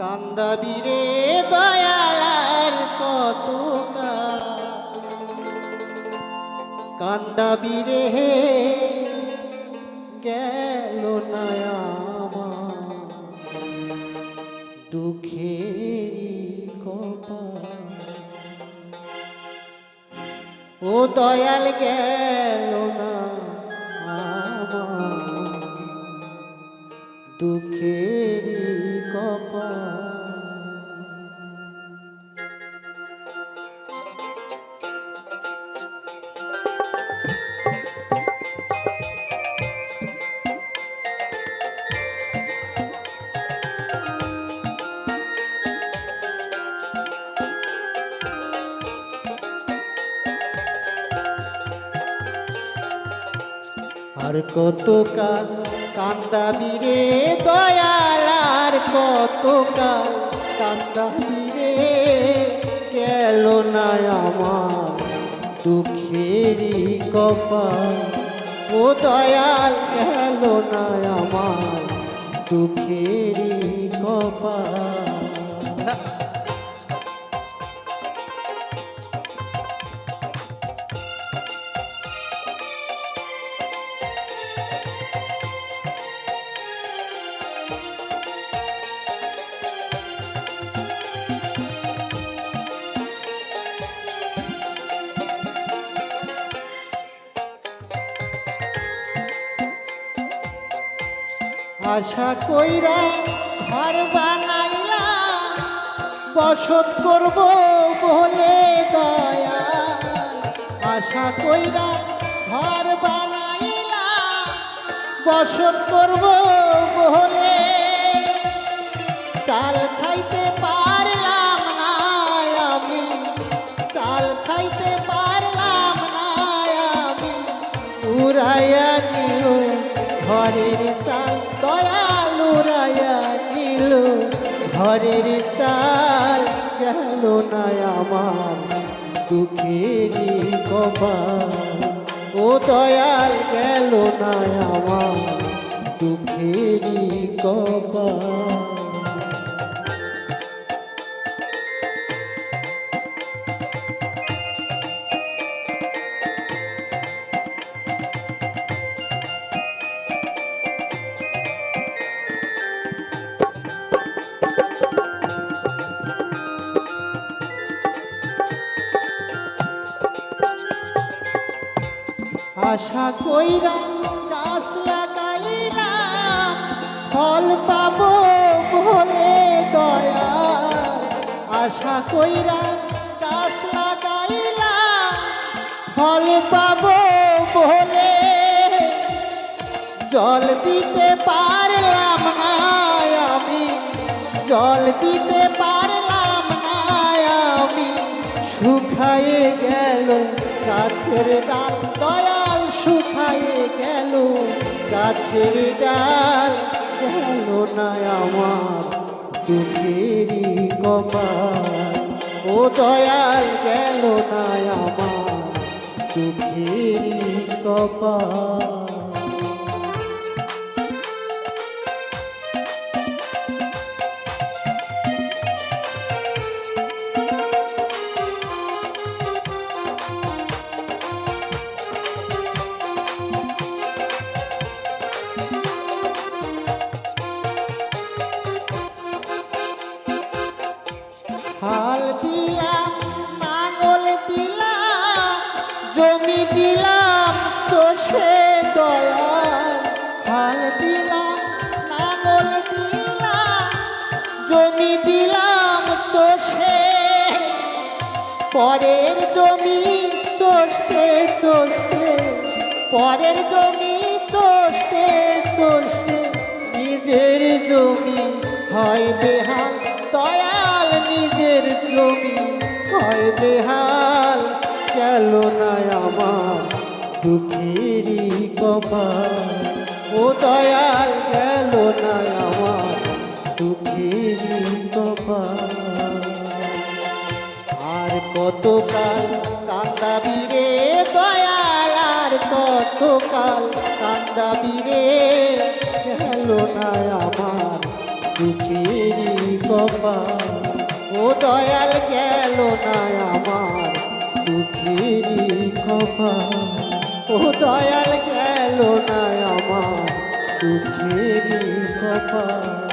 কান্দাবি রে দয়ালার কত কান্দাবি রে গেল না আমার। দুঃখেরই ও দয়াল গেল না দুঃখেরই কপাল। আর কত কাল কান্দাবি রে দয়ালার কতকাল কত কাল কান্দাবি রে গেল না আমার দুঃখেরই কপাল। ও দয়াল, গেল না আমার দুঃখেরই কপাল। আশা কইরা ঘর বানাইলা, বসত করব বলে দয়া। আশা কইরা ঘর বানাইলা, বসত করব বলে। চাল ছাইতে পারলাম না আমি, চাল ছাইতে পারলাম না আমি। উড়াইয়া নিল ঘরের চাল দয়ালু রায়া নিল ঘরের চাল গেল না আমার দুঃখেরই কপাল। ও দয়াল গেল না আমার দুঃখেরই কপাল। আশা কইরা গাছ লাগাইলাম ফল পাবো বলে দয়া। আশা কইরা গাছ লাগাইলাম ফল পাবো বলে। জল দিতে পারলাম না আমি, জল দিতে পারলাম না আমি। শুকায়ে গেল গাছের ডাল দয়াল শুকায়ে গেল, গাছের ডাল গেল না আমার দুঃখেরই কপাল। ও দয়াল গেল না আমার কপাল। হাল নাঙল দিলাম জমি দিলাম চষে জমি দিলাম চষে পরের জমি চষতে চষতে পরের জমি চষতে চষতে নিজের জমি হয় নিজের জমি, হয় বেহাল, গেল না আমার দুঃখেরই কপাল। ও দয়াল, গেল না আমার দুঃখেরই কপাল। আর কতকাল কান্দাবি রে দয়াল, আর কতকাল কান্দাবি রে, গেল না আমার দুঃখেরই কপাল। ও দয়াল গেল না আমার দুঃখেরই কপাল ও দয়াল গেল না আমার দুঃখেরই কপাল